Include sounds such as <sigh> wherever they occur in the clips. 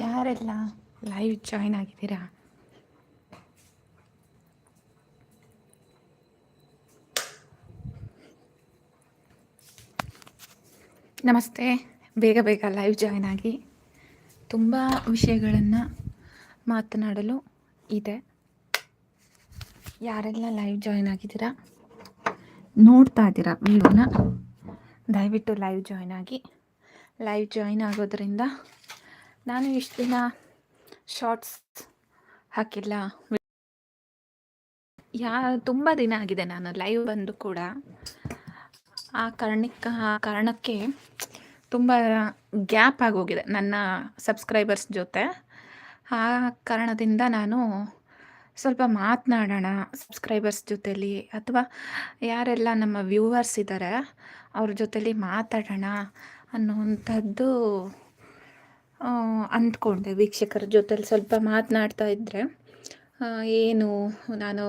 ಯಾರೆಲ್ಲ live join ಆಗಿದ್ದೀರಾ? ನಮಸ್ತೆ. ಬೇಗ ಬೇಗ ಲೈವ್ ಜಾಯ್ನ್ ಆಗಿ. ತುಂಬ ವಿಷಯಗಳನ್ನು ಮಾತನಾಡಲು ಇದೆ. ಯಾರೆಲ್ಲ ಲೈವ್ ಜಾಯ್ನ್ ಆಗಿದ್ದೀರಾ? ನೋಡ್ತಾ ಇದ್ದೀರಾ ವಿಡಿಯೋನ ದಯವಿಟ್ಟು ಲೈವ್ ಜಾಯ್ನ್ ಆಗಿ. ಲೈವ್ ಜಾಯ್ನ್ ಆಗೋದ್ರಿಂದ ನಾನು ಇಷ್ಟು ದಿನ ಶಾರ್ಟ್ಸ್ ಹಾಕಿಲ್ಲ. ಯಾ, ತುಂಬ ದಿನ ಆಗಿದೆ ನಾನು ಲೈವ್ ಬಂದು ಕೂಡ. ಆ ಕಾರಣಕ್ಕೆ ಆ ಕಾರಣಕ್ಕೆ ತುಂಬ ಗ್ಯಾಪ್ ಆಗೋಗಿದೆ ನನ್ನ ಸಬ್ಸ್ಕ್ರೈಬರ್ಸ್ ಜೊತೆ. ಆ ಕಾರಣದಿಂದ ನಾನು ಸ್ವಲ್ಪ ಮಾತನಾಡೋಣ ಸಬ್ಸ್ಕ್ರೈಬರ್ಸ್ ಜೊತೆಲಿ ಅಥವಾ ಯಾರೆಲ್ಲ ನಮ್ಮ ವ್ಯೂವರ್ಸ್ ಇದ್ದಾರೆ ಅವ್ರ ಜೊತೆಲಿ ಮಾತಾಡೋಣ ಅನ್ನುವಂಥದ್ದು ಅಂದ್ಕೊಂಡೆ ವೀಕ್ಷಕರ ಜೊತೆಲಿ ಸ್ವಲ್ಪ ಮಾತನಾಡ್ತಾ ಇದ್ದರೆ ಏನು, ನಾನು,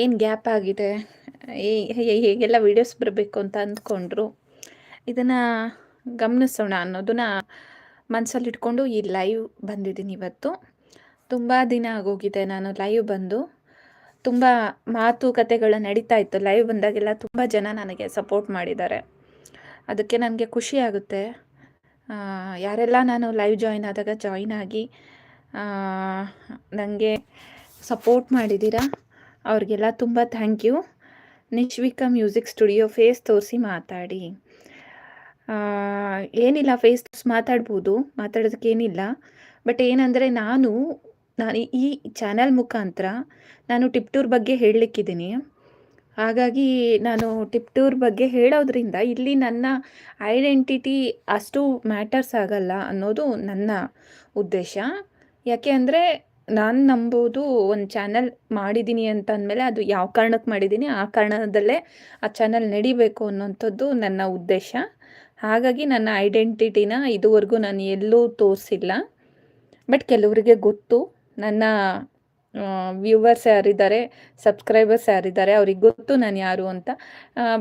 ಏನು ಗ್ಯಾಪ್ ಆಗಿದೆ? ಹೇಗೆಲ್ಲ ವೀಡಿಯೋಸ್ ಬರಬೇಕು ಅಂತ ಅಂದ್ಕೊಂಡ್ರು. ಇದನ್ನು ಗಮನಿಸೋಣ ಅನ್ನೋದನ್ನ ಮನಸ್ಸಲ್ಲಿ ಇಟ್ಕೊಂಡು ಈ ಲೈವ್ ಬಂದಿದ್ದೀನಿ ಇವತ್ತು. ತುಂಬ ದಿನ ಆಗೋಗಿದೆ ನಾನು ಲೈವ್ ಬಂದು. ತುಂಬ ಮಾತುಕತೆಗಳು ನಡೀತಾ ಇತ್ತು. ಲೈವ್ ಬಂದಾಗೆಲ್ಲ ತುಂಬ ಜನ ನನಗೆ ಸಪೋರ್ಟ್ ಮಾಡಿದ್ದಾರೆ. ಅದಕ್ಕೆ ನನಗೆ ಖುಷಿ ಆಗುತ್ತೆ. ಯಾರೆಲ್ಲ ನಾನು ಲೈವ್ ಜಾಯಿನ್ ಆದಾಗ ಜಾಯಿನ್ ಆಗಿ ನನಗೆ ಸಪೋರ್ಟ್ ಮಾಡಿದ್ದೀರಾ? ಅವ್ರಿಗೆಲ್ಲ ತುಂಬ thank you Nishvika music studio face ತೋರಿಸಿ ಮಾತಾಡಿ. ಏನಿಲ್ಲ ಫೇಸ್ ತೋರಿಸಿ ಮಾತಾಡ್ಬೋದು ಮಾತಾಡೋದಕ್ಕೇನಿಲ್ಲ ಬಟ್ ಏನಂದರೆ ನಾನು ನಾನು ಈ ಚಾನಲ್ ಮುಖಾಂತರ ನಾನು ಟಿಪ್ಟೂರ್ ಬಗ್ಗೆ ಹೇಳಲಿಕ್ಕಿದ್ದೀನಿ. ಹಾಗಾಗಿ ನಾನು ಟಿಪ್ ಟೂರ್ ಬಗ್ಗೆ ಹೇಳೋದ್ರಿಂದ ಇಲ್ಲಿ ನನ್ನ ಐಡೆಂಟಿಟಿ ಅಷ್ಟು ಮ್ಯಾಟರ್ಸ್ ಆಗಲ್ಲ ಅನ್ನೋದು ನನ್ನ ಉದ್ದೇಶ. ಯಾಕೆ ಅಂದರೆ ನಾನು ನಂಬೋದು ಒಂದು ಚಾನಲ್ ಮಾಡಿದ್ದೀನಿ ಅಂತ ಅಂದಮೇಲೆ ಅದು ಯಾವ ಕಾರಣಕ್ಕೆ ಮಾಡಿದ್ದೀನಿ ಆ ಕಾರಣದಲ್ಲೇ ಆ ಚಾನಲ್ ನಡಿಬೇಕು ಅನ್ನೋಂಥದ್ದು ನನ್ನ ಉದ್ದೇಶ. ಹಾಗಾಗಿ ನನ್ನ ಐಡೆಂಟಿಟಿನ ಇದುವರೆಗೂ ನಾನು ಎಲ್ಲೂ ತೋರಿಸಿಲ್ಲ. ಬಟ್ ಕೆಲವರಿಗೆ ಗೊತ್ತು, ನನ್ನ ವ್ಯೂವರ್ಸ್ ಯಾರಿದ್ದಾರೆ ಸಬ್ಸ್ಕ್ರೈಬರ್ಸ್ ಯಾರಿದ್ದಾರೆ ಅವ್ರಿಗೆ ಗೊತ್ತು ನಾನು ಯಾರು ಅಂತ.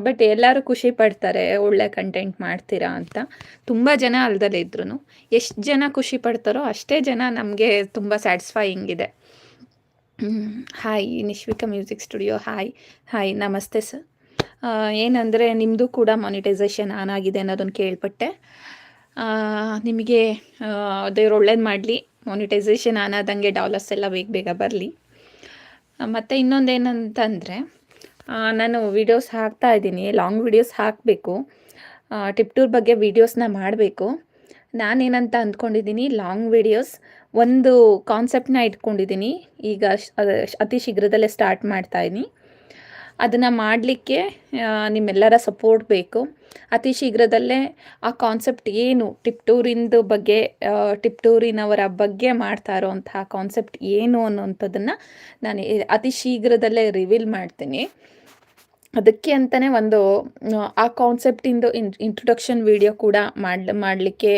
ಬಟ್ ಎಲ್ಲರೂ ಖುಷಿ ಪಡ್ತಾರೆ, ಒಳ್ಳೆ ಕಂಟೆಂಟ್ ಮಾಡ್ತೀರಾ ಅಂತ. ತುಂಬ ಜನ ಅಲ್ದಲ್ಲೇ ಇದ್ರು ಎಷ್ಟು ಜನ ಖುಷಿ ಪಡ್ತಾರೋ ಅಷ್ಟೇ ಜನ ನಮಗೆ ತುಂಬ ಸ್ಯಾಟಿಸ್ಫೈಯಿಂಗ್ ಇದೆ. Hi Nishvika music studio hi hi ನಮಸ್ತೆ ಸರ್ ಏನಂದರೆ ನಿಮ್ಮದು ಕೂಡ ಮಾನಿಟೈಸೇಷನ್ ಆನ್ ಆಗಿದೆ ಅನ್ನೋದನ್ನು ಕೇಳ್ಪಟ್ಟೆ. ನಿಮಗೆ ದೇವ್ರು ಒಳ್ಳೇದು ಮಾಡಲಿ. ಮಾನಿಟೈಸೇಷನ್ ಆನ್ ಆದಂಗೆ ಡಾಲರ್ಸ್ ಎಲ್ಲ ಬೇಗ ಬೇಗ ಬರಲಿ. ಮತ್ತು ಇನ್ನೊಂದೇನಂತಂದರೆ ನಾನು ವೀಡಿಯೋಸ್ ಹಾಕ್ತಾ ಇದ್ದೀನಿ ಲಾಂಗ್ ವೀಡಿಯೋಸ್ ಹಾಕಬೇಕು. ಟಿಪ್ ಟೂರ್ ಬಗ್ಗೆ ವೀಡಿಯೋಸ್ನ ಮಾಡಬೇಕು. ನಾನೇನಂತ ಅಂದ್ಕೊಂಡಿದ್ದೀನಿ ಲಾಂಗ್ ವೀಡಿಯೋಸ್ ಒಂದು ಕಾನ್ಸೆಪ್ಟನ್ನ ಇಟ್ಕೊಂಡಿದ್ದೀನಿ. ಈಗ ಅತಿ ಶೀಘ್ರದಲ್ಲೇ ಸ್ಟಾರ್ಟ್ ಮಾಡ್ತಾ ಇದ್ದೀನಿ. ಅದನ್ನು ಮಾಡಲಿಕ್ಕೆ ನಿಮ್ಮೆಲ್ಲರ ಸಪೋರ್ಟ್ ಬೇಕು. ಅತಿ ಶೀಘ್ರದಲ್ಲೇ ಆ ಕಾನ್ಸೆಪ್ಟ್ ಏನು ಟಿಪ್ಟೂರಿಂದು ಬಗ್ಗೆ ಟಿಪ್ಟೂರಿನವರ ಬಗ್ಗೆ ಮಾಡ್ತಾ ಇರೋವಂತಹ ಕಾನ್ಸೆಪ್ಟ್ ಏನು ಅನ್ನೋಂಥದ್ದನ್ನು ನಾನು ಅತಿ ಶೀಘ್ರದಲ್ಲೇ ರಿವೀಲ್ ಮಾಡ್ತೀನಿ. ಅದಕ್ಕೆ ಅಂತಲೇ ಒಂದು ಆ, ಕಾನ್ಸೆಪ್ಟಿಂದು ಇನ್ ಇಂಟ್ರೊಡಕ್ಷನ್ ವಿಡಿಯೋ ಕೂಡ ಮಾಡ್ ಮಾಡಲಿಕ್ಕೆ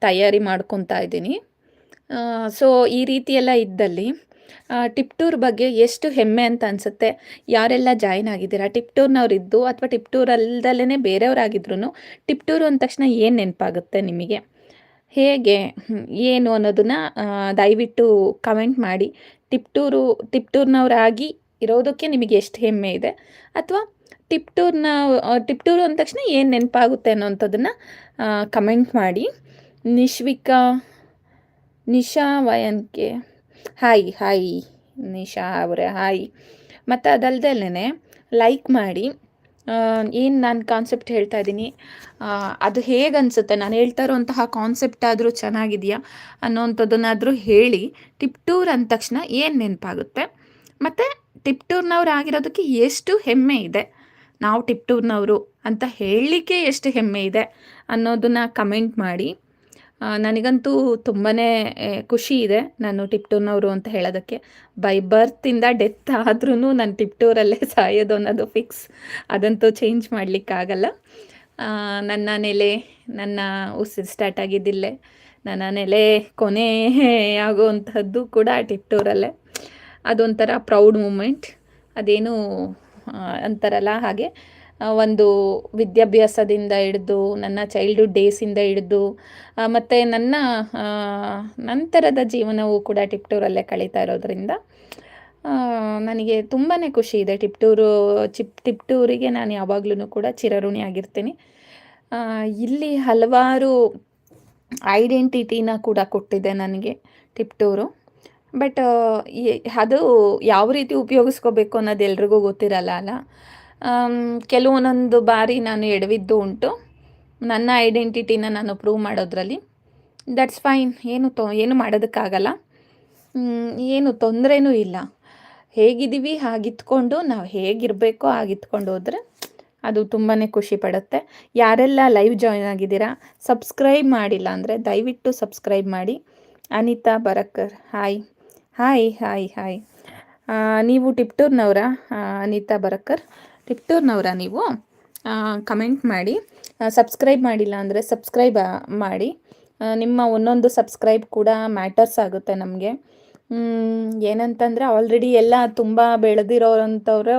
ತಯಾರಿ ಮಾಡ್ಕೊತಾ ಇದ್ದೀನಿ. ಸೊ ಈ ರೀತಿಯೆಲ್ಲ ಇದ್ದಲ್ಲಿ ಟಿಪ್ಟೂರ್ ಬಗ್ಗೆ ಎಷ್ಟು ಹೆಮ್ಮೆ ಅಂತ ಅನಿಸುತ್ತೆ. ಯಾರೆಲ್ಲ ಜಾಯಿನ್ ಆಗಿದ್ದೀರಾ? ಟಿಪ್ಟೂರ್ನವ್ರಿದ್ದು ಅಥವಾ ಟಿಪ್ಟೂರ್ ಅಲ್ದಲೇ ಬೇರೆಯವರಾಗಿದ್ರು ಟಿಪ್ಟೂರು ಅಂದ ತಕ್ಷಣ ಏನು ನೆನಪಾಗುತ್ತೆ ನಿಮಗೆ? ಹೇಗೆ ಏನು ಅನ್ನೋದನ್ನು ದಯವಿಟ್ಟು ಕಮೆಂಟ್ ಮಾಡಿ. ಟಿಪ್ಟೂರು, ಟಿಪ್ಟೂರ್ನವರಾಗಿ ಇರೋದಕ್ಕೆ ನಿಮಗೆ ಎಷ್ಟು ಹೆಮ್ಮೆ ಇದೆ? ಅಥವಾ ಟಿಪ್ಟೂರ್ನ ಟಿಪ್ಟೂರು ಅಂದ ತಕ್ಷಣ ಏನು ನೆನಪಾಗುತ್ತೆ ಅನ್ನೋಂಥದ್ದನ್ನು ಕಮೆಂಟ್ ಮಾಡಿ. ನಿಶ್ವಿಕಾ, ನಿಶಾ ವಯನ್ಕೆ ಹಾಯ್ ಹಾಯ್ ನಿಶಾ ಅವರೇ ಹಾಯ್ ಮತ್ತು ಅದಲ್ದಲ್ಲೇ ಲೈಕ್ ಮಾಡಿ ಏನು ನಾನು ಕಾನ್ಸೆಪ್ಟ್ ಹೇಳ್ತಾ ಇದ್ದೀನಿ? ಅದು ಹೇಗೆ ಅನಿಸುತ್ತೆ ನಾನು ಹೇಳ್ತಾ ಇರೋಂತಹ ಕಾನ್ಸೆಪ್ಟ್ ಆದರೂ ಚೆನ್ನಾಗಿದೆಯಾ? ಅನ್ನೋವಂಥದ್ದನ್ನಾದರೂ ಹೇಳಿ ಟಿಪ್ ಟೂರ್ ಅಂದ ತಕ್ಷಣ ಏನು ನೆನಪಾಗುತ್ತೆ? ಮತ್ತು ಟಿಪ್ಟೂರ್ನವ್ರು ಆಗಿರೋದಕ್ಕೆ ಎಷ್ಟು ಹೆಮ್ಮೆ ಇದೆ? ನಾವು ಟಿಪ್ಟೂರ್ನವರು ಅಂತ ಹೇಳಲಿಕ್ಕೆ ಎಷ್ಟು ಹೆಮ್ಮೆ ಇದೆ ಅನ್ನೋದನ್ನು ಕಮೆಂಟ್ ಮಾಡಿ. ನನಗಂತೂ ತುಂಬಾ ಖುಷಿ ಇದೆ ನಾನು ಟಿಪ್ಟೂರ್ನವರು ಅಂತ ಹೇಳೋದಕ್ಕೆ. ಬೈ ಬರ್ತಿಂದ ಡೆತ್ ಆದ್ರೂ ನಾನು ಟಿಪ್ಟೂರಲ್ಲೇ <laughs> ಸಾಯೋದು ಅನ್ನೋದು ಫಿಕ್ಸ್. ಅದಂತೂ ಚೇಂಜ್ ಮಾಡಲಿಕ್ಕಾಗಲ್ಲ. ನನ್ನ ನೆಲೆ, ನನ್ನ ಉಸಿರು ಸ್ಟಾರ್ಟ್ ಆಗಿದ್ದಿಲ್ಲೇ. ನನ್ನ ನೆಲೆ ಕೊನೆ ಆಗುವಂಥದ್ದು ಕೂಡ ಟಿಪ್ಟೂರಲ್ಲೇ. ಅದೊಂಥರ ಪ್ರೌಡ್ ಮೂಮೆಂಟ್. ಅದೇನು ಅಂತಾರಲ್ಲ ಹಾಗೆ. ಒಂದು ವಿದ್ಯಾಭ್ಯಾಸದಿಂದ ಹಿಡಿದು, ನನ್ನ ಚೈಲ್ಡ್ಹುಡ್ ಡೇಸಿಂದ ಹಿಡಿದು ಮತ್ತು ನನ್ನ ನಂತರದ ಜೀವನವೂ ಕೂಡ ಟಿಪ್ಟೂರಲ್ಲೇ ಕಳೀತಾ ಇರೋದ್ರಿಂದ ನನಗೆ ತುಂಬಾ ಖುಷಿ ಇದೆ. ಟಿಪ್ಟೂರು, ಚಿಪ್, ಟಿಪ್ಟೂರಿಗೆ ನಾನು ಯಾವಾಗ್ಲೂ ಕೂಡ ಚಿರಋಣಿ ಆಗಿರ್ತೀನಿ. ಇಲ್ಲಿ ಹಲವಾರು ಐಡೆಂಟಿಟಿನ ಕೂಡ ಕೊಟ್ಟಿದೆ ನನಗೆ ಟಿಪ್ಟೂರು. ಬಟ್ ಅದು ಯಾವ ರೀತಿ ಉಪಯೋಗಿಸ್ಕೋಬೇಕು ಅನ್ನೋದು ಎಲ್ರಿಗೂ ಗೊತ್ತಿರಲ್ಲ ಅಲ್ಲ. ಕೆಲವೊಂದೊಂದು ಬಾರಿ ನಾನು ಎಡವಿದ್ದು ಉಂಟು. ನನ್ನ ಐಡೆಂಟಿಟಿನ ನಾನು ಪ್ರೂವ್ ಮಾಡೋದ್ರಲ್ಲಿ. ದಟ್ಸ್ ಫೈನ್ ಏನು ತೊ, ಏನು ಮಾಡೋದಕ್ಕಾಗಲ್ಲ. ಏನು ತೊಂದರೆನೂ ಇಲ್ಲ. ಹೇಗಿದ್ದೀವಿ? ಹಾಗಿತ್ಕೊಂಡು, ನಾವು ಹೇಗಿರಬೇಕೋ, ಹಾಗಿತ್ಕೊಂಡು ಹೋದರೆ ಅದು ತುಂಬಾ ಖುಷಿ ಪಡುತ್ತೆ. ಯಾರೆಲ್ಲ ಲೈವ್ ಜಾಯ್ನ್ ಆಗಿದ್ದೀರಾ ಸಬ್ಸ್ಕ್ರೈಬ್ ಮಾಡಿಲ್ಲ ಅಂದರೆ ದಯವಿಟ್ಟು ಸಬ್ಸ್ಕ್ರೈಬ್ ಮಾಡಿ. Anita Barakar hi hi hi hi ನೀವು ಟಿಪ್ಟೂರ್ನವರ ಅನಿತಾ ಬರಕರ್. ಟಿಪ್ಟೂರ್ನವರಾ ನೀವು? ಕಮೆಂಟ್ ಮಾಡಿ. ಸಬ್ಸ್ಕ್ರೈಬ್ ಮಾಡಿಲ್ಲ ಅಂದರೆ ಸಬ್ಸ್ಕ್ರೈಬ್ ಮಾಡಿ. ನಿಮ್ಮ ಒಂದೊಂದು ಸಬ್ಸ್ಕ್ರೈಬ್ ಕೂಡ ಮ್ಯಾಟರ್ಸ್ ಆಗುತ್ತೆ ನಮಗೆ. ಏನಂತಂದರೆ ಆಲ್ರೆಡಿ ಎಲ್ಲ ತುಂಬ ಬೆಳೆದಿರೋವಂಥವ್ರು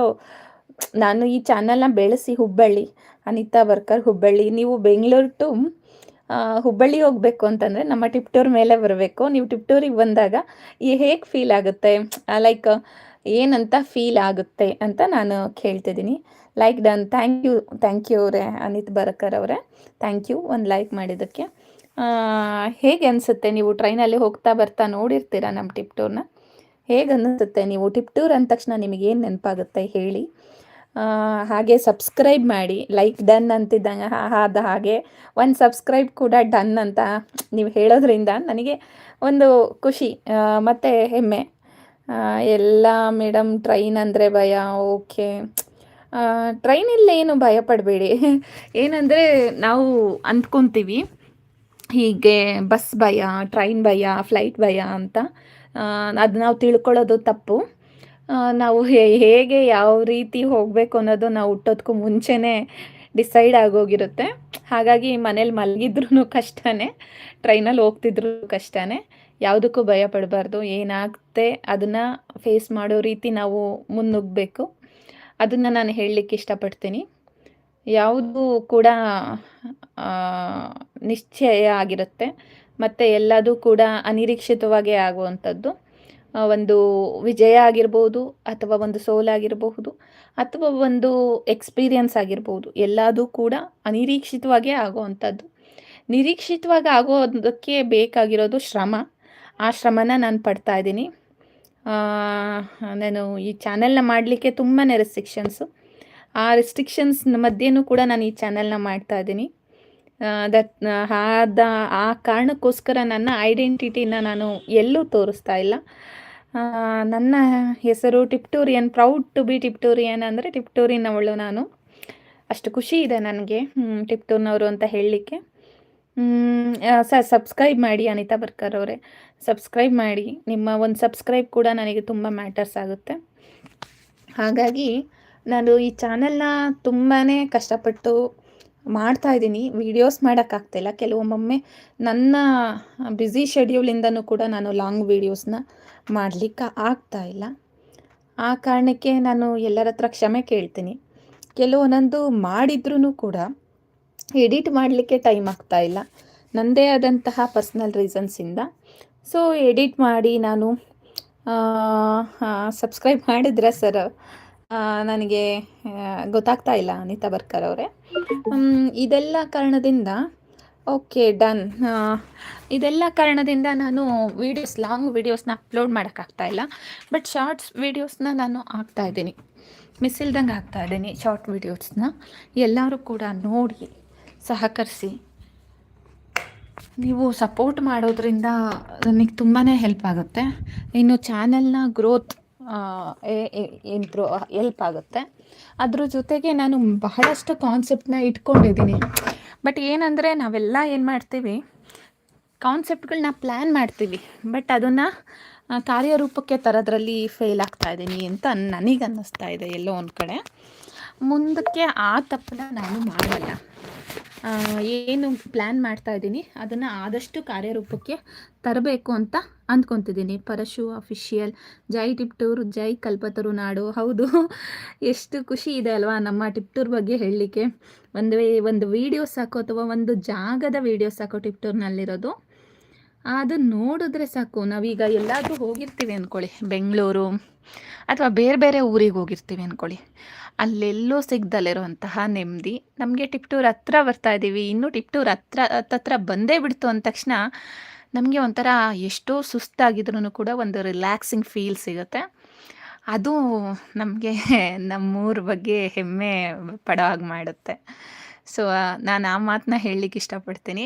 ನಾನು ಈ ಚಾನಲ್ನ ಬೆಳೆಸಿ ಹುಬ್ಬಳ್ಳಿ, ಅನಿತಾ ವರ್ಕರ್ ಹುಬ್ಬಳ್ಳಿ, ನೀವು ಬೆಂಗಳೂರು ಟು ಹುಬ್ಬಳ್ಳಿ ಹೋಗಬೇಕು ಅಂತಂದರೆ ನಮ್ಮ ಟಿಪ್ಟೂರ್ ಮೇಲೆ ಬರಬೇಕು. ನೀವು ಟಿಪ್ಟೂರಿಗೆ ಬಂದಾಗ ಈ ಹೇಗೆ ಫೀಲ್ ಆಗುತ್ತೆ? ಲೈಕ್ ಏನಂತ ಫೀಲ್ ಆಗುತ್ತೆ ಅಂತ ನಾನು ಕೇಳ್ತಿದ್ದೀನಿ. Like done thank you thank you ಅವರೇ, ಅನಿತ್ ಬರಕರ್ ಅವರೇ. ಥ್ಯಾಂಕ್ ಯು ಒಂದು ಲೈಕ್ ಮಾಡಿದ್ದಕ್ಕೆ. ಹೇಗೆ ಅನಿಸುತ್ತೆ ನೀವು ಟ್ರೈನಲ್ಲಿ ಹೋಗ್ತಾ ಬರ್ತಾ ನೋಡಿರ್ತೀರಾ ನಮ್ಮ ಟಿಪ್ ಟೂರ್ನ ಹೇಗೆ ಅನಿಸುತ್ತೆ ನೀವು ಟಿಪ್ ಟೂರ್ ಅಂದ ತಕ್ಷಣ ನಿಮಗೆ ಏನು ನೆನಪಾಗುತ್ತೆ ಹೇಳಿ. ಹಾಗೆ ಸಬ್ಸ್ಕ್ರೈಬ್ ಮಾಡಿ. ಲೈಕ್ ಡನ್ ಅಂತಿದ್ದಂಗೆ ಆದ ಹಾಗೆ ಒಂದು ಸಬ್ಸ್ಕ್ರೈಬ್ ಕೂಡ ಡನ್ ಅಂತ ನೀವು ಹೇಳೋದ್ರಿಂದ ನನಗೆ ಒಂದು ಖುಷಿ ಮತ್ತು ಹೆಮ್ಮೆ. ಎಲ್ಲ ಮೇಡಮ್ ಟ್ರೈನ್ ಅಂದರೆ ಭಯ, ಓಕೆ. ಟ್ರೈನಲ್ಲಿ ಏನು ಭಯ ಪಡಬೇಡಿ <laughs> ಏನಂದರೆ ನಾವು ಅಂದ್ಕೊತೀವಿ, ಹೀಗೆ ಬಸ್ ಭಯ, ಟ್ರೈನ್ ಭಯ, ಫ್ಲೈಟ್ ಭಯ ಅಂತ. ಅದು ನಾವು ತಿಳ್ಕೊಳ್ಳೋದು ತಪ್ಪು. ನಾವು ಹೇಗೆ ಯಾವ ರೀತಿ ಹೋಗಬೇಕು ಅನ್ನೋದು ನಾವು ಹುಟ್ಟೋದಕ್ಕೂ ಮುಂಚೆನೇ ಡಿಸೈಡ್ ಆಗೋಗಿರುತ್ತೆ. ಹಾಗಾಗಿ ಮನೇಲಿ ಮಲಗಿದ್ರೂ ಕಷ್ಟನೇ ಟ್ರೈನಲ್ಲಿ ಹೋಗ್ತಿದ್ರು ಕಷ್ಟನೇ. ಯಾವುದಕ್ಕೂ ಭಯ ಪಡಬಾರ್ದು. ಏನಾಗುತ್ತೆ ಅದನ್ನು ಫೇಸ್ ಮಾಡೋ ರೀತಿ ನಾವು ಮುನ್ನುಗ್ಗಬೇಕು. ಅದನ್ನು ನಾನು ಹೇಳಲಿಕ್ಕೆ ಇಷ್ಟಪಡ್ತೀನಿ. ಯಾವುದು ಕೂಡ ನಿಶ್ಚಯ ಆಗಿರುತ್ತೆ. ಮತ್ತು ಎಲ್ಲದೂ ಕೂಡ ಅನಿರೀಕ್ಷಿತವಾಗಿ ಆಗುವಂಥದ್ದು. ಒಂದು ವಿಜಯ ಆಗಿರ್ಬೋದು, ಅಥವಾ ಒಂದು ಸೋಲಾಗಿರಬಹುದು ಅಥವಾ ಒಂದು ಎಕ್ಸ್ಪೀರಿಯನ್ಸ್ ಆಗಿರ್ಬೋದು, ಎಲ್ಲದೂ ಕೂಡ ಅನಿರೀಕ್ಷಿತವಾಗೇ ಆಗುವಂಥದ್ದು. ನಿರೀಕ್ಷಿತವಾಗಿ ಆಗೋದಕ್ಕೆ ಬೇಕಾಗಿರೋದು ಶ್ರಮ. ಆ ಶ್ರಮನ ನಾನು ಪಡ್ತಾ ಇದ್ದೀನಿ. ನಾನು ಈ ಚಾನೆಲ್ನ ಮಾಡಲಿಕ್ಕೆ ತುಂಬಾ ರೆಸ್ಟ್ರಿಕ್ಷನ್ಸು ಆ ರೆಸ್ಟ್ರಿಕ್ಷನ್ಸ್ ಮಧ್ಯೆನೂ ಕೂಡ ನಾನು ಈ ಚಾನೆಲ್ನ ಮಾಡ್ತಾ ಇದ್ದೀನಿ. ದಟ್, ಆದ, ಆ ಕಾರಣಕ್ಕೋಸ್ಕರ ನನ್ನ ಐಡೆಂಟಿಟಿನ ನಾನು ಎಲ್ಲೂ ತೋರಿಸ್ತಾ ಇಲ್ಲ. ನನ್ನ ಹೆಸರು Tiptorian proud to be Tiptorian ಅಂದರೆ ಟಿಪ್ಟೋರಿಯನ್ ಅವಳು ನಾನು. ಅಷ್ಟು ಖುಷಿ ಇದೆ ನನಗೆ ಟಿಪ್ಟೂರ್ನವರು ಅಂತ ಹೇಳಲಿಕ್ಕೆ. ಸರ್ ಸಬ್ಸ್ಕ್ರೈಬ್ ಮಾಡಿ ಅನಿತಾ ಬರ್ಕರ್ ಅವರೇ. ಸಬ್ಸ್ಕ್ರೈಬ್ ಮಾಡಿ. ನಿಮ್ಮ ಒಂದು ಸಬ್ಸ್ಕ್ರೈಬ್ ಕೂಡ ನನಗೆ ತುಂಬ ಮ್ಯಾಟರ್ಸ್ ಆಗುತ್ತೆ. ಹಾಗಾಗಿ ನಾನು ಈ ಚಾನೆಲ್ನ ತುಂಬಾ ಕಷ್ಟಪಟ್ಟು ಮಾಡ್ತಾ ಇದ್ದೀನಿ. ವೀಡಿಯೋಸ್ ಮಾಡೋಕ್ಕಾಗ್ತಿಲ್ಲ ಕೆಲವೊಮ್ಮೊಮ್ಮೆ ನನ್ನ ಬ್ಯುಸಿ ಶೆಡ್ಯೂಲಿಂದನೂ ಕೂಡ ನಾನು ಲಾಂಗ್ ವೀಡಿಯೋಸ್ನ ಮಾಡಲಿಕ್ಕೆ ಆಗ್ತಾ ಇಲ್ಲ. ಆ ಕಾರಣಕ್ಕೆ ನಾನು ಎಲ್ಲರ ಹತ್ರ ಕ್ಷಮೆ ಕೇಳ್ತೀನಿ. ಕೆಲವೊಂದೊಂದು ಮಾಡಿದ್ರೂ ಕೂಡ ಎಡಿಟ್ ಮಾಡಲಿಕ್ಕೆ ಟೈಮ್ ಆಗ್ತಾ ಇಲ್ಲ. ನನ್ನದೇ ಆದಂತಹ ಪರ್ಸ್ನಲ್ ರೀಸನ್ಸಿಂದ ಸೊ ಎಡಿಟ್ ಮಾಡಿ ನಾನು ಸಬ್ಸ್ಕ್ರೈಬ್ ಮಾಡಿದ್ರೆ ಸರ್ ನನಗೆ ಗೊತ್ತಾಗ್ತಾ ಇಲ್ಲ ಅನಿತಾ ಬರ್ಕರ್ ಅವರೇ. ಇದೆಲ್ಲ ಕಾರಣದಿಂದ ಓಕೆ ಡನ್ ಇದೆಲ್ಲ ಕಾರಣದಿಂದ ನಾನು ವೀಡಿಯೋಸ್ ಲಾಂಗ್ ವೀಡಿಯೋಸ್ನ ಅಪ್ಲೋಡ್ ಮಾಡೋಕ್ಕಾಗ್ತಾ ಇಲ್ಲ. ಬಟ್ ಶಾರ್ಟ್ಸ್ ವೀಡಿಯೋಸ್ನ ನಾನು ಆಗ್ತಾ ಇದ್ದೀನಿ. ಮಿಸ್ ಇಲ್ದಂಗೆ ಹಾಕ್ತಾ ಇದ್ದೀನಿ ಶಾರ್ಟ್ ವೀಡಿಯೋಸ್ನ ಎಲ್ಲರೂ ಕೂಡ ನೋಡಿ. ಸಹಕರಿಸಿ. ನೀವು ಸಪೋರ್ಟ್ ಮಾಡೋದ್ರಿಂದ ನನಗೆ ತುಂಬಾ ಹೆಲ್ಪ್ ಆಗುತ್ತೆ. ಇನ್ನು ಚಾನೆಲ್ನ ಗ್ರೋತ್ ಇಂಪ್ರೂ ಹೆಲ್ಪ್ ಆಗುತ್ತೆ. ಅದ್ರ ಜೊತೆಗೆ ನಾನು ಬಹಳಷ್ಟು ಕಾನ್ಸೆಪ್ಟನ್ನ ಇಟ್ಕೊಂಡಿದ್ದೀನಿ. ಬಟ್ ಏನಂದರೆ ನಾವೆಲ್ಲ ಏನು ಮಾಡ್ತೀವಿ ಕಾನ್ಸೆಪ್ಟ್ಗಳನ್ನ ಪ್ಲ್ಯಾನ್ ಮಾಡ್ತೀವಿ. ಬಟ್ ಅದನ್ನು ಕಾರ್ಯರೂಪಕ್ಕೆ ತರೋದ್ರಲ್ಲಿ ಫೇಲ್ ಆಗ್ತಾ ಇದ್ದೀನಿ ಅಂತ ನನಗೆ ಅನ್ನಿಸ್ತಾ ಇದೆ ಎಲ್ಲೋ ಒಂದು ಕಡೆ. ಮುಂದಕ್ಕೆ ಆ ತಪ್ಪನ್ನ ನಾನು ಮಾಡಲ್ಲ. ಏನು ಪ್ಲ್ಯಾನ್ ಮಾಡ್ತಾ ಇದ್ದೀನಿ, ಅದನ್ನು ಆದಷ್ಟು ಕಾರ್ಯರೂಪಕ್ಕೆ ತರಬೇಕು ಅಂತ ಅಂದ್ಕೊತಿದ್ದೀನಿ. ಪರಶು ಅಫಿಷಿಯಲ್ ಜೈ ಟಿಪ್ಟೂರ್, ಜೈ ಕಲ್ಪತರು ನಾಡು ಹೌದು, ಎಷ್ಟು ಖುಷಿ ಇದೆ ಅಲ್ವಾ ನಮ್ಮ ಟಿಪ್ಟೂರ್ ಬಗ್ಗೆ ಹೇಳಲಿಕ್ಕೆ. ಒಂದು ಒಂದು ವೀಡಿಯೋ ಸಾಕು ಅಥವಾ ಒಂದು ಜಾಗದ ವೀಡಿಯೋ ಸಾಕು ಟಿಪ್ಟೂರ್ನಲ್ಲಿರೋದು. ಅದು ನೋಡಿದ್ರೆ ಸಾಕು, ನಾವೀಗ ಎಲ್ಲಾದರೂ ಹೋಗಿರ್ತೀವಿ ಅಂದ್ಕೊಳ್ಳಿ ಬೆಂಗಳೂರು, ಅಥವಾ ಬೇರೆ ಬೇರೆ ಊರಿಗೆ ಹೋಗಿರ್ತೀವಿ ಅಂದ್ಕೊಳ್ಳಿ ಅಲ್ಲೆಲ್ಲೂ ಸಿಗ್ದಲ್ಲಿರುವಂತಹ ನೆಮ್ಮದಿ. ನಮಗೆ ಟಿಪ್ಟೂರ್ ಹತ್ರ ಬರ್ತಾ ಇದ್ದೀವಿ. ಇನ್ನೂ ಟಿಪ್ಟೂರ್ ಹತ್ರ, ಹತ್ತತ್ರ ಬಂದೇ ಬಿಡ್ತು ಅಂದ ತಕ್ಷಣ ನಮಗೆ ಒಂಥರ ಎಷ್ಟೋ ಸುಸ್ತಾಗಿದ್ರೂ ಕೂಡ ಒಂದು ರಿಲ್ಯಾಕ್ಸಿಂಗ್ ಫೀಲ್ ಸಿಗುತ್ತೆ. ಅದು ನಮಗೆ <laughs> ನಮ್ಮೂರ ಬಗ್ಗೆ ಹೆಮ್ಮೆ ಪಡವಾಗಿ ಮಾಡುತ್ತೆ. ಸೊ ನಾನು ಆ ಮಾತನ್ನ ಹೇಳಲಿಕ್ಕೆ ಇಷ್ಟಪಡ್ತೀನಿ.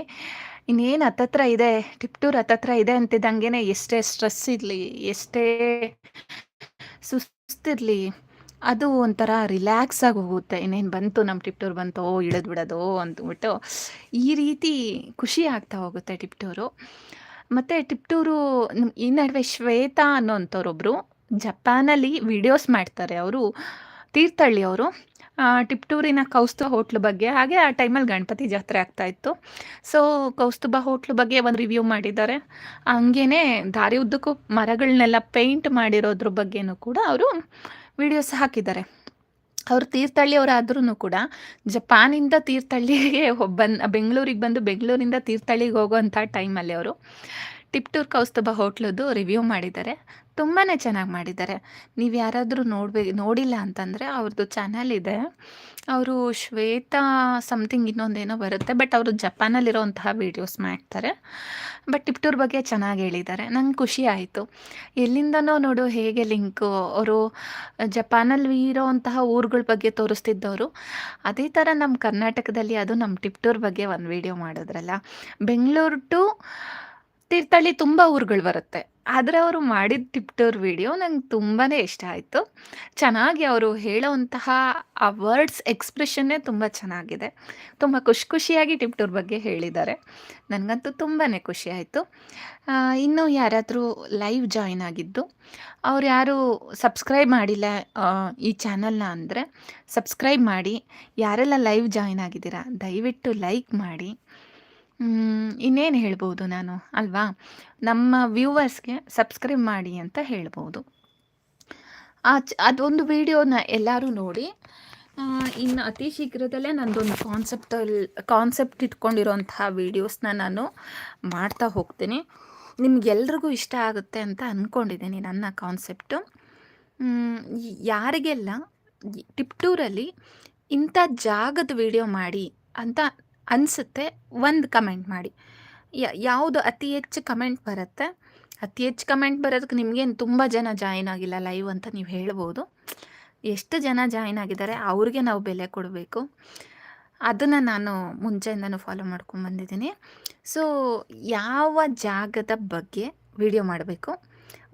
ಇನ್ನೇನು ಹತ್ತತ್ರ ಇದೆ, ಟಿಪ್ಟೂರ್ ಹತ್ತತ್ರ ಇದೆ ಅಂತಿದ್ದಂಗೆ ಎಷ್ಟೇ ಸ್ಟ್ರೆಸ್ ಇರಲಿ, ಎಷ್ಟೇ ಸುಸ್ತಿರಲಿ ಅದು ಒಂಥರ ರಿಲ್ಯಾಕ್ಸ್ ಆಗಿ ಹೋಗುತ್ತೆ. ಇನ್ನೇನು ಬಂತು ನಮ್ಮ ಟಿಪ್ಟೂರ್ ಬಂತು ಓ ಇಳಿದು ಬಿಡೋದು ಅಂದ್ಬಿಟ್ಟು ಈ ರೀತಿ ಖುಷಿ ಆಗ್ತಾ ಹೋಗುತ್ತೆ ಟಿಪ್ಟೂರು. ಮತ್ತು ಟಿಪ್ಟೂರು ಈ ನಡುವೆ ಶ್ವೇತಾ ಅನ್ನೋಂಥವ್ರೊಬ್ಬರು ಜಪಾನಲ್ಲಿ ವಿಡಿಯೋಸ್ ಮಾಡ್ತಾರೆ. ಅವರು ತೀರ್ಥಹಳ್ಳಿ ಅವರು. ಟಿಪ್ಟೂರಿನ ಕೌಸ್ತುಭ ಹೋಟ್ಲ್ ಬಗ್ಗೆ, ಹಾಗೆ ಆ ಟೈಮಲ್ಲಿ ಗಣಪತಿ ಜಾತ್ರೆ ಆಗ್ತಾ ಇತ್ತು. ಸೊ ಕೌಸ್ತುಬ ಹೋಟ್ಲ್ ಬಗ್ಗೆ ಒಂದು ರಿವ್ಯೂ ಮಾಡಿದ್ದಾರೆ. ಹಂಗೇ ದಾರಿ ಉದ್ದಕ್ಕೂ ಮರಗಳನ್ನೆಲ್ಲ ಪೇಂಟ್ ಮಾಡಿರೋದ್ರ ಬಗ್ಗೆನೂ ಕೂಡ ಅವರು ವಿಡಿಯೋಸ್ ಹಾಕಿದ್ದಾರೆ. ಅವರು ತೀರ್ಥಹಳ್ಳಿಯವರಾದ್ರೂ ಕೂಡ ಜಪಾನಿಂದ ತೀರ್ಥಹಳ್ಳಿಗೆ ಬನ್ ಬೆಂಗಳೂರಿಗೆ ಬಂದು ಬೆಂಗಳೂರಿಂದ ತೀರ್ಥಹಳ್ಳಿಗೆ ಹೋಗೋವಂಥ ಟೈಮಲ್ಲಿ ಅವರು ಟಿಪ್ಟೂರ್ ಕೌಸ್ತುಭ ಹೋಟ್ಲದ್ದು ರಿವ್ಯೂ ಮಾಡಿದ್ದಾರೆ. ತುಂಬಾ ಚೆನ್ನಾಗಿ ಮಾಡಿದ್ದಾರೆ. ನೀವು ಯಾರಾದರೂ ನೋಡ್ಬೇಕು ನೋಡಿಲ್ಲ ಅಂತಂದರೆ ಅವ್ರದ್ದು ಚಾನಲ್ ಇದೆ. ಅವರು ಶ್ವೇತಾ ಸಮಥಿಂಗ್ ಇನ್ನೊಂದೇನೋ ಬರುತ್ತೆ ಬಟ್ ಅವರು ಜಪಾನಲ್ಲಿರೋವಂತಹ ವೀಡಿಯೋಸ್ ಮಾಡ್ತಾರೆ. ಬಟ್ ಟಿಪ್ಟೂರ್ ಬಗ್ಗೆ ಚೆನ್ನಾಗಿ ಹೇಳಿದ್ದಾರೆ. ನಂಗೆ ಖುಷಿ ಆಯಿತು. ಎಲ್ಲಿಂದನೋ ನೋಡು ಹೇಗೆ ಲಿಂಕು ಅವರು ಜಪಾನಲ್ಲಿ ಇರೋವಂತಹ ಊರುಗಳ ಬಗ್ಗೆ ತೋರಿಸ್ತಿದ್ದವರು. ಅದೇ ಥರ ನಮ್ಮ ಕರ್ನಾಟಕದಲ್ಲಿ ಅದು ನಮ್ಮ ಟಿಪ್ಟೂರ್ ಬಗ್ಗೆ ಒಂದು ವಿಡಿಯೋ ಮಾಡಿದ್ರಲ್ಲ. ಬೆಂಗಳೂರು ಟು ತೀರ್ಥಹಳ್ಳಿ ತುಂಬ ಊರುಗಳು ಬರುತ್ತೆ. ಆದರೆ ಅವರು ಮಾಡಿದ ಟಿಪ್ಟೋರ್ ವಿಡಿಯೋ ನಂಗೆ ತುಂಬಾ ಇಷ್ಟ ಆಯಿತು. ಚೆನ್ನಾಗಿ ಅವರು ಹೇಳೋವಂತಹ ಆ ವರ್ಡ್ಸ್ ಎಕ್ಸ್ಪ್ರೆಷನ್ನೇ ತುಂಬ ಚೆನ್ನಾಗಿದೆ. ತುಂಬ ಖುಷಿ ಖುಷಿಯಾಗಿ ಟಿಪ್ಟೋರ್ ಬಗ್ಗೆ ಹೇಳಿದ್ದಾರೆ. ನನಗಂತೂ ತುಂಬಾ ಖುಷಿ ಆಯಿತು. ಇನ್ನೂ ಯಾರಾದರೂ ಲೈವ್ ಜಾಯಿನ್ ಆಗಿದ್ದು, ಅವ್ರು ಯಾರು ಸಬ್ಸ್ಕ್ರೈಬ್ ಮಾಡಿಲ್ಲ ಈ ಚಾನಲ್ನ ಅಂದರೆ ಸಬ್ಸ್ಕ್ರೈಬ್ ಮಾಡಿ, ಯಾರೆಲ್ಲ ಲೈವ್ ಜಾಯಿನ್ ಆಗಿದ್ದೀರಾ, ದಯವಿಟ್ಟು ಲೈಕ್ ಮಾಡಿ. ಇನ್ನೇನು ಹೇಳ್ಬೋದು ನಾನು? ಅಲ್ವಾ? ನಮ್ಮ ವ್ಯೂವರ್ಸ್ಗೆ ಸಬ್ಸ್ಕ್ರೈಬ್ ಮಾಡಿ ಅಂತ ಹೇಳ್ಬೋದು. ಆ ಚ, ಅದೊಂದು ವೀಡಿಯೋನ ಎಲ್ಲರೂ ನೋಡಿ ಇನ್ನು ಅತಿ ಶೀಘ್ರದಲ್ಲೇ ನಂದೊಂದು ಕಾನ್ಸೆಪ್ಟಲ್ಲಿ ಕಾನ್ಸೆಪ್ಟ್ ಇಟ್ಕೊಂಡಿರೋಂತಹ ವೀಡಿಯೋಸ್ನ ನಾನು ಮಾಡ್ತಾ ಹೋಗ್ತೀನಿ. ನಿಮ್ಗೆಲ್ರಿಗೂ ಇಷ್ಟ ಆಗುತ್ತೆ ಅಂತ ಅಂದ್ಕೊಂಡಿದ್ದೀನಿ ನನ್ನ ಕಾನ್ಸೆಪ್ಟು ಯಾರಿಗೆಲ್ಲ ಟಿಪ್ಟೂರಲ್ಲಿ ಇಂಥ ಜಾಗದ ವೀಡಿಯೋ ಮಾಡಿ ಅಂತ ಅನಿಸುತ್ತೆ, ಒಂದು ಕಮೆಂಟ್ ಮಾಡಿ. ಯಾವುದು ಅತಿ ಹೆಚ್ಚು ಕಮೆಂಟ್ ಬರುತ್ತೆ? ಅತಿ ಹೆಚ್ಚು ಕಮೆಂಟ್ ಬರೋದಕ್ಕೆ ನಿಮಗೇನು ತುಂಬ ಜನ ಜಾಯಿನ್ ಆಗಿಲ್ಲ ಲೈವ್ ಅಂತ ನೀವು ಹೇಳ್ಬೋದು. ಎಷ್ಟು ಜನ ಜಾಯಿನ್ ಆಗಿದ್ದಾರೆ ಅವ್ರಿಗೆ ನಾವು ಬೆಲೆ ಕೊಡಬೇಕು. ಅದನ್ನು ನಾನು ಮುಂಚೆಯಿಂದನೂ ಫಾಲೋ ಮಾಡ್ಕೊಂಡು ಬಂದಿದ್ದೀನಿ. ಸೊ ಯಾವ ಜಾಗದ ಬಗ್ಗೆ ವಿಡಿಯೋ ಮಾಡಬೇಕು?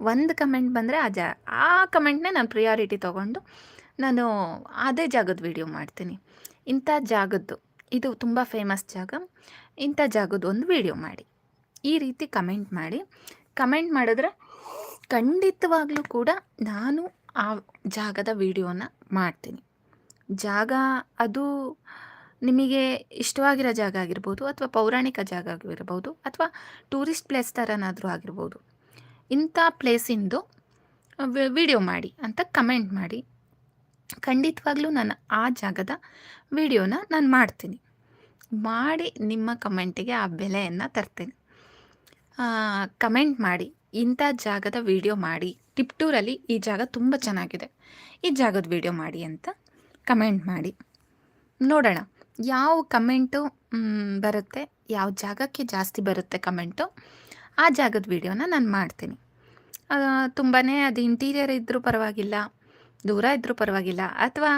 ಒಂದು ಕಮೆಂಟ್ ಬಂದರೆ ಆ ಜಾ, ಆ ಕಮೆಂಟ್ನೇ ನಾನು ಪ್ರಿಯಾರಿಟಿ ತೊಗೊಂಡು ನಾನು ಅದೇ ಜಾಗದ ವಿಡಿಯೋ ಮಾಡ್ತೀನಿ. ಇಂಥ ಜಾಗದ್ದು. ಇದು ತುಂಬ ಫೇಮಸ್ ಜಾಗ. ಇಂಥ ಜಾಗದ ಒಂದು ವಿಡಿಯೋ ಮಾಡಿ. ಈ ರೀತಿ ಕಮೆಂಟ್ ಮಾಡಿ. ಕಮೆಂಟ್ ಮಾಡಿದ್ರೆ ಖಂಡಿತವಾಗ್ಲೂ ಕೂಡ ನಾನು ಆ ಜಾಗದ ವಿಡಿಯೋನ ಮಾಡ್ತೀನಿ. ಜಾಗ ಅದು ನಿಮಗೆ ಇಷ್ಟವಾಗಿರೋ ಜಾಗ ಆಗಿರ್ಬೋದು ಅಥವಾ ಪೌರಾಣಿಕ ಜಾಗ ಆಗಿರ್ಬೋದು ಅಥವಾ ಟೂರಿಸ್ಟ್ ಪ್ಲೇಸ್ ಥರನಾದರೂ ಆಗಿರ್ಬೋದು. ಇಂಥ ಪ್ಲೇಸಿಂದು ವಿಡಿಯೋ ಮಾಡಿ ಅಂತ ಕಮೆಂಟ್ ಮಾಡಿ. ಖಂಡಿತವಾಗ್ಲೂ ನಾನು ಆ ಜಾಗದ ವಿಡಿಯೋನ ನಾನು ಮಾಡ್ತೀನಿ. ಮಾಡಿ ನಿಮ್ಮ ಕಮೆಂಟಿಗೆ ಆ ಬೆಲೆಯನ್ನು ತರ್ತೀನಿ. ಕಮೆಂಟ್ ಮಾಡಿ, ಇಂಥ ಜಾಗದ ವಿಡಿಯೋ ಮಾಡಿ, ಟಿಪ್ಟೂರಲ್ಲಿ ಈ ಜಾಗ ತುಂಬ ಚೆನ್ನಾಗಿದೆ, ಈ ಜಾಗದ ವಿಡಿಯೋ ಮಾಡಿ ಅಂತ ಕಮೆಂಟ್ ಮಾಡಿ. ನೋಡೋಣ, ಯಾವ ಕಮೆಂಟು ಬರುತ್ತೆ, ಯಾವ ಜಾಗಕ್ಕೆ ಜಾಸ್ತಿ ಬರುತ್ತೆ ಕಮೆಂಟು, ಆ ಜಾಗದ ವಿಡಿಯೋನ ನಾನು ಮಾಡ್ತೀನಿ. ತುಂಬಾ ಅದು ಇಂಟೀರಿಯರ್ ಇದ್ದರೂ ಪರವಾಗಿಲ್ಲ ದೂರ ಇದ್ದರೂ ಪರವಾಗಿಲ್ಲ. ಅಥವಾ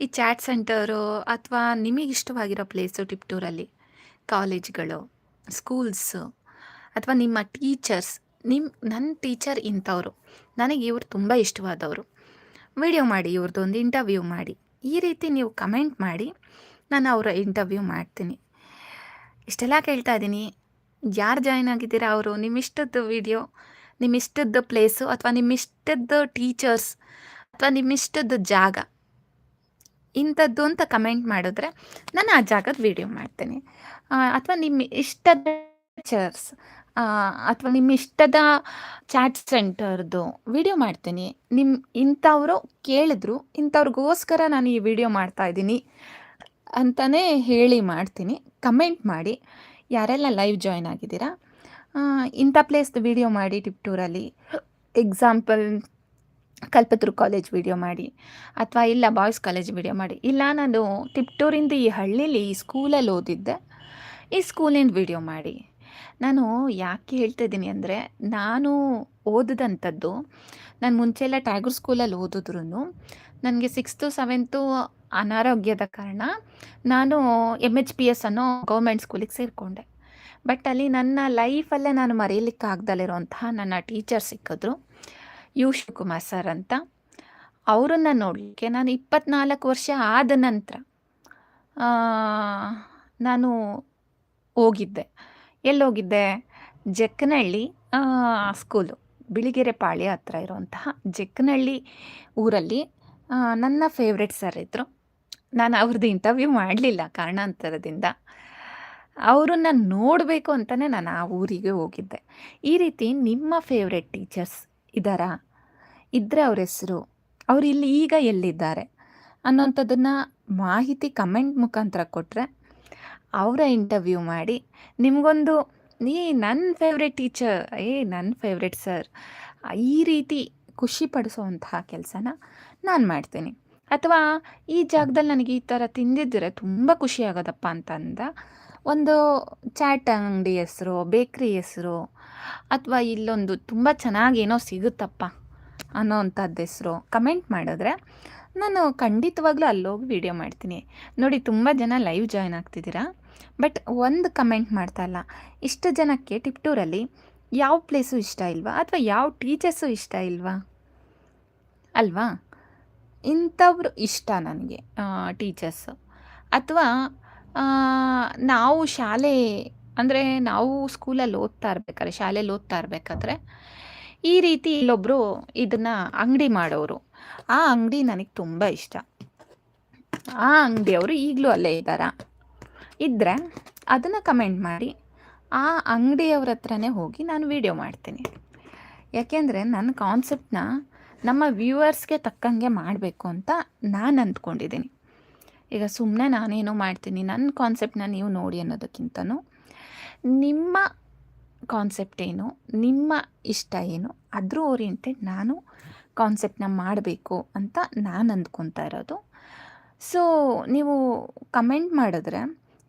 ಈ ಚಾಟ್ ಸೆಂಟರು ಅಥವಾ ನಿಮಗೆ ಇಷ್ಟವಾಗಿರೋ ಪ್ಲೇಸು ಟಿಪ್ಟೂರಲ್ಲಿ, ಕಾಲೇಜ್ಗಳು, ಸ್ಕೂಲ್ಸು, ಅಥವಾ ನಿಮ್ಮ ಟೀಚರ್ಸ್ ನಿಮ್ಮ ನನ್ನ ಟೀಚರ್ ಇಂಥವ್ರು, ನನಗೆ ಇವರು ತುಂಬ ಇಷ್ಟವಾದವರು. ವಿಡಿಯೋ ಮಾಡಿ ಇವ್ರದ್ದೊಂದು ಇಂಟರ್ವ್ಯೂ ಮಾಡಿ, ಈ ರೀತಿ ನೀವು ಕಮೆಂಟ್ ಮಾಡಿ, ನಾನು ಅವರ ಇಂಟರ್ವ್ಯೂ ಮಾಡ್ತೀನಿ. ಇಷ್ಟೆಲ್ಲ ಕೇಳ್ತಾ ಇದ್ದೀನಿ. ಯಾರು ಜಾಯ್ನ್ ಆಗಿದ್ದೀರಾ ಅವರು? ನಿಮ್ಮಿಷ್ಟದ್ದು ವಿಡಿಯೋ, ನಿಮ್ಮಿಷ್ಟದ್ದು ಪ್ಲೇಸು ಅಥವಾ ನಿಮ್ಮಿಷ್ಟದ್ದು ಟೀಚರ್ಸ್ ಅಥವಾ ನಿಮ್ಮಿಷ್ಟದ ಜಾಗ. ಇಂಥದ್ದು ಅಂತ ಕಮೆಂಟ್ ಮಾಡಿದ್ರೆ ನಾನು ಆ ಜಾಗದ ವಿಡಿಯೋ ಮಾಡ್ತೇನೆ. ಅಥವಾ ನಿಮ್ಮ ಇಷ್ಟದ ಚರ್ಸ್ ಅಥವಾ ನಿಮ್ಮ ಇಷ್ಟದ ಚಾಟ್ ಸೆಂಟರ್ದು ವಿಡಿಯೋ ಮಾಡ್ತೀನಿ. ನಿಮ್ಮ ಇಂಥವರು ಕೇಳಿದ್ರು, ಇಂಥವ್ರಿಗೋಸ್ಕರ ನಾನು ಈ ವಿಡಿಯೋ ಮಾಡ್ತಾ ಇದ್ದೀನಿ ಅಂತಲೇ ಹೇಳಿ ಮಾಡ್ತೀನಿ. ಕಮೆಂಟ್ ಮಾಡಿ. ಯಾರೆಲ್ಲ ಲೈವ್ ಜಾಯ್ನ್ ಆಗಿದ್ದೀರಾ? ಇಂಥ ಪ್ಲೇಸ್ದು ವಿಡಿಯೋ ಮಾಡಿ ಟಿಪ್ ಟೂರಲ್ಲಿ ಎಕ್ಸಾಂಪಲ್ ಕಲ್ಪತರು ಕಾಲೇಜ್ ವಿಡಿಯೋ ಮಾಡಿ ಅಥವಾ ಇಲ್ಲ ಬಾಯ್ಸ್ ಕಾಲೇಜ್ ವಿಡಿಯೋ ಮಾಡಿ. ಇಲ್ಲ, ನಾನು ತಿಪ್ಟೂರಿಂದ ಈ ಹಳ್ಳೀಲಿ ಈ ಸ್ಕೂಲಲ್ಲಿ ಓದಿದ್ದೆ. ಈ ಸ್ಕೂಲಿಂದ ವಿಡಿಯೋ ಮಾಡಿ. ನಾನು ಯಾಕೆ ಹೇಳ್ತಾ ಇದ್ದೀನಿ ಅಂದರೆ, ನಾನು ಓದಿದಂಥದ್ದು, ನಾನು ಮುಂಚೆ ಎಲ್ಲ ಟ್ಯಾಗೂರ್ ಸ್ಕೂಲಲ್ಲಿ ಓದಿದ್ರು ನನಗೆ ಸಿಕ್ಸ್ತು ಸೆವೆಂತು ಅನಾರೋಗ್ಯದ ಕಾರಣ ನಾನು ಎಂ ಎಚ್ ಪಿ ಎಸ್ ಅನ್ನೋ ಗೌರ್ಮೆಂಟ್ ಸ್ಕೂಲಿಗೆ ಸೇರಿಕೊಂಡೆ. ಬಟ್ ಅಲ್ಲಿ ನನ್ನ ಲೈಫಲ್ಲೇ ನಾನು ಮರೆಯಲಿಕ್ಕಾಗ್ದಲ್ಲಿರುವಂತಹ ನನ್ನ ಟೀಚರ್ ಸಿಕ್ಕಿದ್ರು. ಯು ಶಿವಕುಮಾರ್ ಸರ್ ಅಂತ. ಅವರನ್ನು ನೋಡಲಿಕ್ಕೆ ನಾನು ಇಪ್ಪತ್ನಾಲ್ಕು ವರ್ಷ ಆದ ನಂತರ ನಾನು ಹೋಗಿದ್ದೆ. ಎಲ್ಲಿ ಹೋಗಿದ್ದೆ ಜಕ್ಕನಹಳ್ಳಿ ಸ್ಕೂಲು ಬಿಳಿಗೆರೆ ಪಾಳ್ಯ ಹತ್ರ ಇರುವಂತಹ ಜಕ್ಕನಹಳ್ಳಿ ಊರಲ್ಲಿ ನನ್ನ ಫೇವ್ರೆಟ್ ಸರ್ ಇದ್ದರು ನಾನು ಅವ್ರದ್ದು ಇಂಟರ್ವ್ಯೂ ಮಾಡಲಿಲ್ಲ ಕಾರಣಾಂತರದಿಂದ. ಅವರನ್ನು ನೋಡಬೇಕು ಅಂತಲೇ ನಾನು ಆ ಊರಿಗೆ ಹೋಗಿದ್ದೆ. ಈ ರೀತಿ ನಿಮ್ಮ ಫೇವ್ರೆಟ್ ಟೀಚರ್ಸ್ ಇದ್ದಾರಾ? ಇದ್ದರೆ ಅವ್ರ ಹೆಸರು. ಅವ್ರು ಇಲ್ಲಿ ಈಗ ಎಲ್ಲಿದ್ದಾರೆ? ಅನ್ನೋಂಥದ್ದನ್ನು ಮಾಹಿತಿ ಕಮೆಂಟ್ ಮುಖಾಂತರ ಕೊಟ್ಟರೆ ಅವರ ಇಂಟರ್ವ್ಯೂ ಮಾಡಿ ನಿಮಗೊಂದು ನೀ ನನ್ನ ಫೇವ್ರೆಟ್ ಟೀಚರ್ ಏ ನನ್ನ ಫೇವ್ರೆಟ್ ಸರ್ ಈ ರೀತಿ ಖುಷಿ ಪಡಿಸೋವಂತಹ ಕೆಲಸನ ನಾನು ಮಾಡ್ತೀನಿ. ಅಥವಾ ಈ ಜಾಗದಲ್ಲಿ ನನಗೆ ಈ ಥರ ತಿಂದಿದ್ದರೆ ತುಂಬ ಖುಷಿ ಆಗೋದಪ್ಪ ಅಂತಂದ ಒಂದು ಚಾಟ್ ಅಂಗಡಿ ಹೆಸರು, ಬೇಕ್ರಿ ಹೆಸರು, ಅಥವಾ ಇಲ್ಲೊಂದು ತುಂಬ ಚೆನ್ನಾಗಿ ಏನೋ ಸಿಗುತ್ತಪ್ಪ. ಅನ್ನೋವಂಥದ್ದು ಹೆಸರು, ಕಮೆಂಟ್ ಮಾಡಿದ್ರೆ ನಾನು ಖಂಡಿತವಾಗ್ಲೂ ಅಲ್ಲೋಗಿ ವಿಡಿಯೋ ಮಾಡ್ತೀನಿ. ನೋಡಿ, ತುಂಬ ಜನ ಲೈವ್ ಜಾಯ್ನ್ ಆಗ್ತಿದ್ದೀರಾ? ಬಟ್ ಒಂದು ಕಮೆಂಟ್ ಮಾಡ್ತಾ ಇಲ್ಲ. ಇಷ್ಟು ಜನಕ್ಕೆ ಟಿಪ್ಟೂರಲ್ಲಿ ಯಾವ ಪ್ಲೇಸು ಇಷ್ಟ ಇಲ್ವಾ? ಅಥವಾ ಯಾವ ಟೀಚರ್ಸು ಇಷ್ಟ ಇಲ್ವಾ? ಅಲ್ವಾ? ಇಂಥವ್ರು ಇಷ್ಟ ನನಗೆ ಟೀಚರ್ಸು. ಅಥವಾ ನಾವು ಶಾಲೆ, ಅಂದರೆ ನಾವು ಸ್ಕೂಲಲ್ಲಿ ಓದ್ತಾ ಇರ್ಬೇಕಾದ್ರೆ, ಶಾಲೆಯಲ್ಲಿ ಓದ್ತಾ ಇರಬೇಕಾದ್ರೆ ಈ ರೀತಿ ಇಲ್ಲೊಬ್ಬರು ಇದನ್ನ ಅಂಗಡಿ ಮಾಡೋರು. ಆ ಅಂಗಡಿ ನನಗೆ ತುಂಬ ಇಷ್ಟ. ಆ ಅಂಗಡಿಯವರು ಈಗಲೂ ಅಲ್ಲೇ ಇದ್ದಾರ? ಇದ್ದರೆ ಅದನ್ನು ಕಮೆಂಟ್ ಮಾಡಿ. ಆ ಅಂಗಡಿಯವ್ರ ಹತ್ರನೇ ಹೋಗಿ ನಾನು ವಿಡಿಯೋ ಮಾಡ್ತೀನಿ. ಯಾಕೆಂದರೆ ನನ್ನ ಕಾನ್ಸೆಪ್ಟನ್ನ ನಮ್ಮ ವ್ಯೂವರ್ಸ್ಗೆ ತಕ್ಕಂಗೆ ಮಾಡಬೇಕು ಅಂತ ನಾನು ಅಂದ್ಕೊಂಡಿದ್ದೀನಿ. ಈಗ ಸುಮ್ಮನೆ ನಾನೇನೋ ಮಾಡ್ತೀನಿ. ನನ್ನ ಕಾನ್ಸೆಪ್ಟನ್ನ ನೀವು ನೋಡಿ ಅನ್ನೋದಕ್ಕಿಂತನೂ ನಿಮ್ಮ ಕಾನ್ಸೆಪ್ಟ್ ಏನು, ನಿಮ್ಮ ಇಷ್ಟ ಏನು, ಅದ್ರ ಓರಿಯೆಂಟೆಡ್ ನಾನು ಕಾನ್ಸೆಪ್ಟ್ನ ಮಾಡಬೇಕು ಅಂತ ನಾನು ಅಂದ್ಕೊತಾ ಇರೋದು. ಸೊ ನೀವು ಕಮೆಂಟ್ ಮಾಡಿದ್ರೆ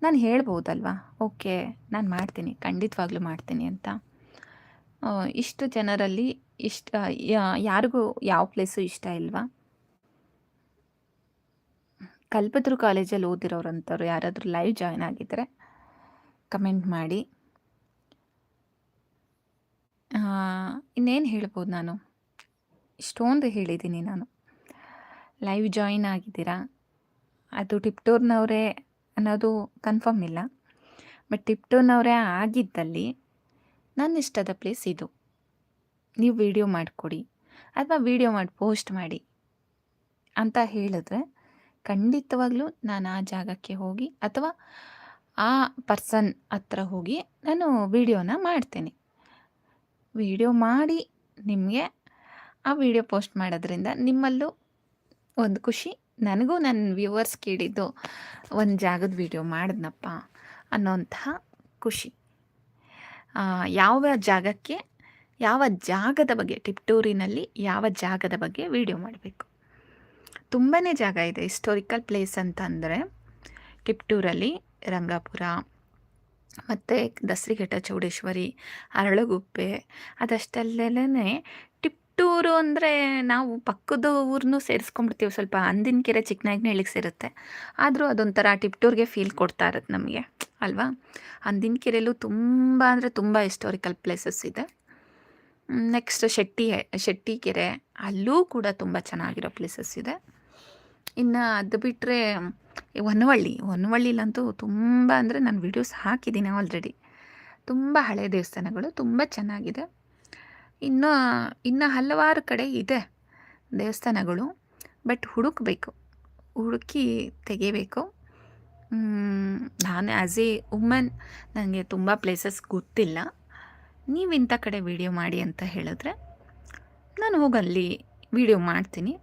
ನಾನು ಹೇಳ್ಬೋದಲ್ವಾ? ಓಕೆ ನಾನು ಮಾಡ್ತೀನಿ, ಖಂಡಿತವಾಗ್ಲೂ ಮಾಡ್ತೀನಿ ಅಂತ. ಇಷ್ಟು ಜನರಲ್ಲಿ ಇಷ್ಟ ಯಾರಿಗೂ ಯಾವ ಪ್ಲೇಸು ಇಷ್ಟ ಇಲ್ವಾ? ಕಲ್ಪದ್ರು ಕಾಲೇಜಲ್ಲಿ ಓದಿರೋರಂಥವ್ರು ಯಾರಾದರೂ ಲೈವ್ ಜಾಯ್ನ್ ಆಗಿದ್ದರೆ ಕಮೆಂಟ್ ಮಾಡಿ. ಇನ್ನೇನು ಹೇಳ್ಬೋದು ನಾನು? ಇಷ್ಟೊಂದು ಹೇಳಿದ್ದೀನಿ ನಾನು. ಲೈವ್ ಜಾಯಿನ್ ಆಗಿದ್ದೀರಾ? ಅದು ಟಿಪ್ಟೋರ್ನವರೇ ಅನ್ನೋದು ಕನ್ಫರ್ಮ್ ಇಲ್ಲ. ಬಟ್ ಟಿಪ್ಟೋರ್ನವರೇ ಆಗಿದ್ದಲ್ಲಿ ನನ್ನ ಇಷ್ಟದ ಪ್ಲೇಸ್ ಇದು. ನೀವು ವಿಡಿಯೋ ಮಾಡಿಕೊಡಿ ಅಥವಾ ವಿಡಿಯೋ ಮಾಡಿ ಪೋಸ್ಟ್ ಮಾಡಿ ಅಂತ ಹೇಳಿದ್ರೆ ಖಂಡಿತವಾಗ್ಲೂ ನಾನು ಆ ಜಾಗಕ್ಕೆ ಹೋಗಿ ಅಥವಾ ಆ ಪರ್ಸನ್ ಹತ್ರ ಹೋಗಿ ನಾನು ವಿಡಿಯೋನ ಮಾಡ್ತೀನಿ. ವಿಡಿಯೋ ಮಾಡಿ ನಿಮಗೆ ಆ ವಿಡಿಯೋ ಪೋಸ್ಟ್ ಮಾಡೋದ್ರಿಂದ ನಿಮ್ಮಲ್ಲೂ ಒಂದು ಖುಷಿ, ನನಗೂ ನನ್ನ ವ್ಯೂವರ್ಸ್ ಕೇಳಿದ್ದು ಒಂದು ಜಾಗದ ವಿಡಿಯೋ ಮಾಡಿದ್ನಪ್ಪ ಅನ್ನೋಂತಹ ಖುಷಿ. ಯಾವ ಜಾಗಕ್ಕೆ, ಯಾವ ಜಾಗದ ಬಗ್ಗೆ, ಟಿಪ್ಟೂರಿನಲ್ಲಿ ಯಾವ ಜಾಗದ ಬಗ್ಗೆ ವಿಡಿಯೋ ಮಾಡಬೇಕು. ತುಂಬಾ ಜಾಗ ಇದೆ ಹಿಸ್ಟೋರಿಕಲ್ ಪ್ಲೇಸ್ ಅಂತ ಅಂದರೆ ಟಿಪ್ಟೂರಲ್ಲಿ ರಂಗಾಪುರ ಮತ್ತು ದಸರಿಘಟ ಚೌಡೇಶ್ವರಿ, ಅರಳಗುಪ್ಪೆ ಅದಷ್ಟಲ್ಲೇ ಟಿಪ್ಟೂರು ಅಂದರೆ ನಾವು ಪಕ್ಕದ ಊರನ್ನೂ ಸೇರಿಸ್ಕೊಂಡ್ಬಿಡ್ತೀವಿ. ಸ್ವಲ್ಪ ಅಂದಿನ ಕೆರೆ ಚಿಕ್ಕನಾಯಕನಹಳ್ಳಿಗೆ ಸೇರುತ್ತೆ. ಆದರೂ ಅದೊಂಥರ ಟಿಪ್ಟೂರ್ಗೆ ಫೀಲ್ ಕೊಡ್ತಾ ಇರುತ್ತೆ ನಮಗೆ. ಅಲ್ವಾ? ಅಂದಿನ ಕೆರೆಯಲ್ಲೂ ತುಂಬ ಅಂದರೆ ತುಂಬ ಹಿಸ್ಟೋರಿಕಲ್ ಪ್ಲೇಸಸ್ ಇದೆ. ನೆಕ್ಸ್ಟ್ ಶೆಟ್ಟಿ ಶೆಟ್ಟಿ ಕೆರೆ ಅಲ್ಲೂ ಕೂಡ ತುಂಬ ಚೆನ್ನಾಗಿರೋ ಪ್ಲೇಸಸ್ ಇದೆ. ಇನ್ನು ಅದು ಬಿಟ್ಟರೆ ಹೊನ್ನವಳ್ಳಿ ಹೊನ್ನವಳ್ಳಿಲಂತೂ ತುಂಬ ಅಂದರೆ ನಾನು ವೀಡಿಯೋಸ್ ಹಾಕಿದ್ದೀನಿ ಆಲ್ರೆಡಿ ತುಂಬ ಹಳೆಯ ದೇವಸ್ಥಾನಗಳು, ತುಂಬ ಚೆನ್ನಾಗಿದೆ. ಇನ್ನು ಇನ್ನು ಹಲವಾರು ಕಡೆ ಇದೆ ದೇವಸ್ಥಾನಗಳು ಬಟ್ ಹುಡುಕಬೇಕು. ಹುಡುಕಿ ತೆಗಿಬೇಕು. ನಾನು ಆ್ಯಸ್ ಎ ವುಮನ್ ನನಗೆ ತುಂಬ ಪ್ಲೇಸಸ್ ಗೊತ್ತಿಲ್ಲ. ನೀವು ಇಂಥ ಕಡೆ ವೀಡಿಯೋ ಮಾಡಿ ಅಂತ ಹೇಳಿದ್ರೆ ನಾನು ಹೋಗಲ್ಲಿ ವೀಡಿಯೋ ಮಾಡ್ತೀನಿ.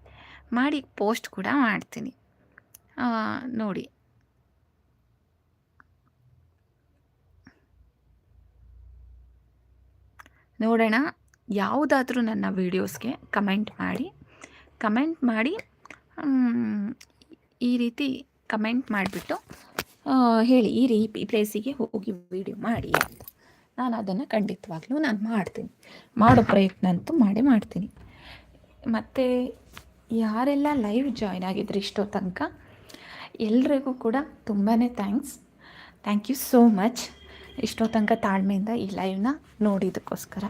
ಮಾಡಿ ಪೋಸ್ಟ್ ಕೂಡ ಮಾಡ್ತೀನಿ. ನೋಡಿ. ನೋಡೋಣ ಯಾವುದಾದ್ರೂ ನನ್ನ ವೀಡಿಯೋಸ್ಗೆ ಕಮೆಂಟ್ ಮಾಡಿ. ಕಮೆಂಟ್ ಮಾಡಿ ಈ ರೀತಿ ಕಮೆಂಟ್ ಮಾಡಿಬಿಟ್ಟು ಹೇಳಿ, ಈ ರೀ, ಈ ಪ್ಲೇಸಿಗೆ ಹೋಗಿ ವೀಡಿಯೋ ಮಾಡಿ ನಾನು ಅದನ್ನು ಖಂಡಿತವಾಗ್ಲೂ ನಾನು ಮಾಡ್ತೀನಿ. ಮಾಡೋ ಪ್ರಯತ್ನ ಅಂತೂ ಮಾಡೇ ಮಾಡ್ತೀನಿ. ಮತ್ತು ಯಾರೆಲ್ಲ ಲೈವ್ ಜಾಯ್ನ್ ಆಗಿದ್ರು ಇಷ್ಟೋ ತನಕ ಎಲ್ರಿಗೂ ಕೂಡ ತುಂಬಾ thanks. Thank you so much ಇಷ್ಟೋ ತನಕ ತಾಳ್ಮೆಯಿಂದ ಈ ಲೈವ್ನ ನೋಡಿದ್ದಕ್ಕೋಸ್ಕರ.